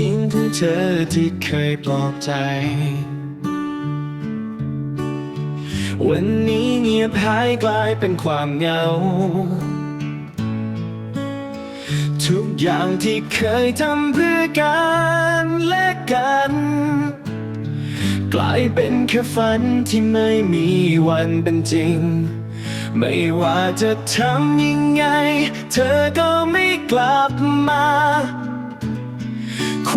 สียงของเธอที่เคยปลอบใจ วันนี้เงียบหายกลายเป็นความเหงา ทุกอย่างที่เคยทำเพื่อกันและกัน กลายเป็นแค่ฝันที่ไม่มีวันเป็นจริง ไม่ว่าจะทำยังไง เธอก็ไม่กลับมา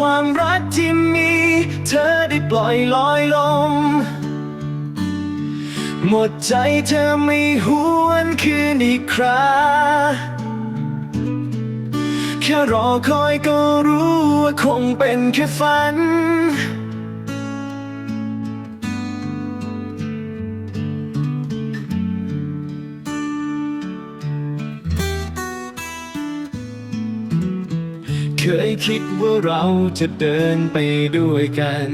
ความรักที่มี เธอได้ปล่อยลอยลม หมดใจเธอไม่หวนคืนอีกคราแค่รอคอยก็รู้ว่าคงเป็นแค่ฝัน เคยคิดว่าเราจะเดินไปด้วยกัน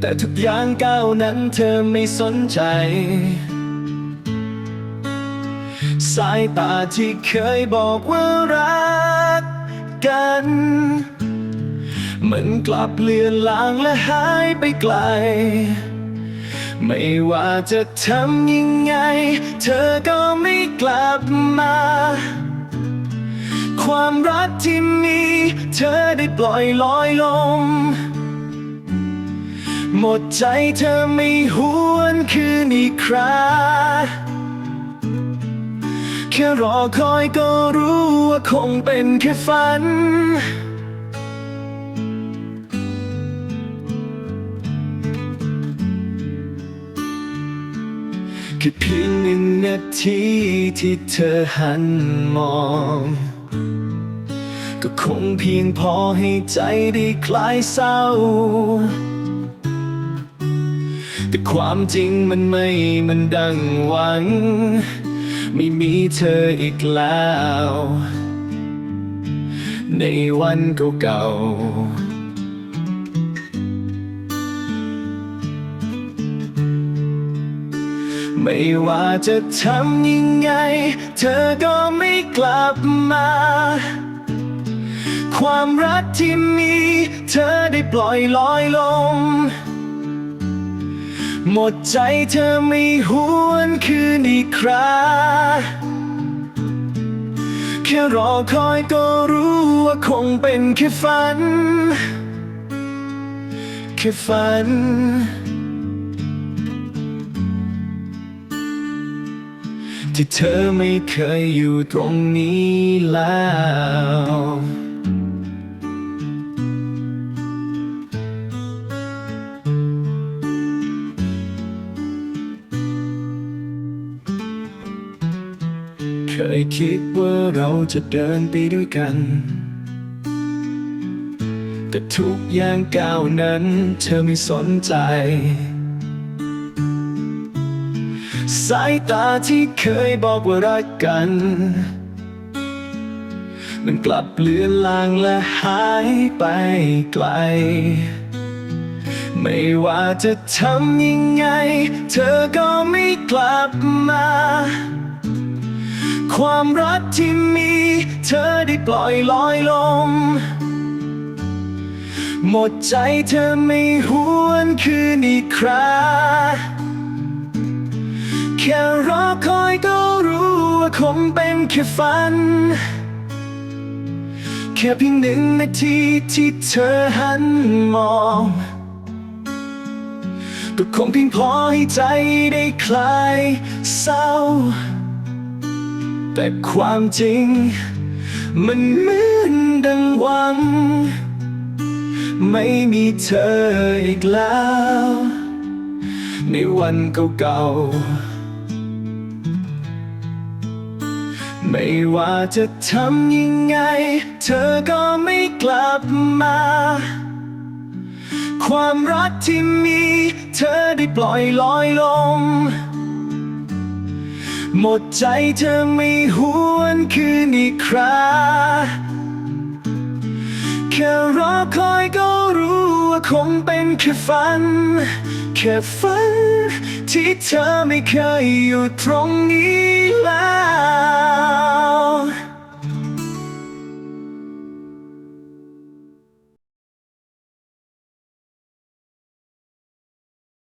แต่ทุกอย่างก้าวนั้นเธอไม่สนใจ สายตาที่เคยบอกว่ารักกัน มันกลับเลือนลางและหายไปไกล ไม่ว่าจะทำยังไง เธอก็ไม่กลับม ความรักที่มี เธอได้ปล่อยลอยลงหมดใจเธอไม่หวนคืนอีกคราแค่รอคอยก็รู้ว่าคงเป็นแค่ฝัน แค่เพียงหนึ่งนาทีที่เธอหันมอง ก็คงเพียงพอให้ใจได้คลายเศร้า แต่ความจริงมันไม่มันดังหวัง ไม่มีเธออีกแล้ว ในวันเก่าๆไม่ว่าจะทำยังไง เธอก็ไม่กลับมา ความรักที่มีเธอได้ปล่อยลอยลงหมดใจเธอไม่หวนคืนอีกคราแค่รอคอยก็รู้ว่าคงเป็นแค่ฝัน แค่ฝันที่เธอไม่เคยอยู่ตรงนี้แล้ว เคยคิดว่าเราจะเดินไปด้วยกัน แต่ทุกอย่างก้าวนั้นเธอไม่สนใจ สายตาที่เคยบอกว่ารักกัน มันกลับเลือนลางและหายไปไกลไม่ว่าจะทำยังไง เธอก็ไม่กลับมา ความรักที่มี เธอได้ปล่อยลอยลงหมดใจเธอไม่หวนคืนอีกคราแค่รอคอยก็รู้ว่าคงเป็นแค่ฝัน แค่เพียงหนึ่งนาทีที่เธอหันมองก็คงเพียงพอให้ใจได้คลายเศร้า แต่ความจริง มันเหมือนดังหวัง ไม่มีเธออีกแล้ว ในวันเก่าๆ ไม่ว่าจะทำยังไง เธอก็ไม่กลับมา ความรักที่มี เธอได้ปล่อยลอยลง หมดใจเธอไม่หวนคืนอีกคราแค่รอคอยก็รู้ว่าคงเป็นแค่ฝัน แค่ฝัน ที่เธอไม่เคยอยู่ตรงนี้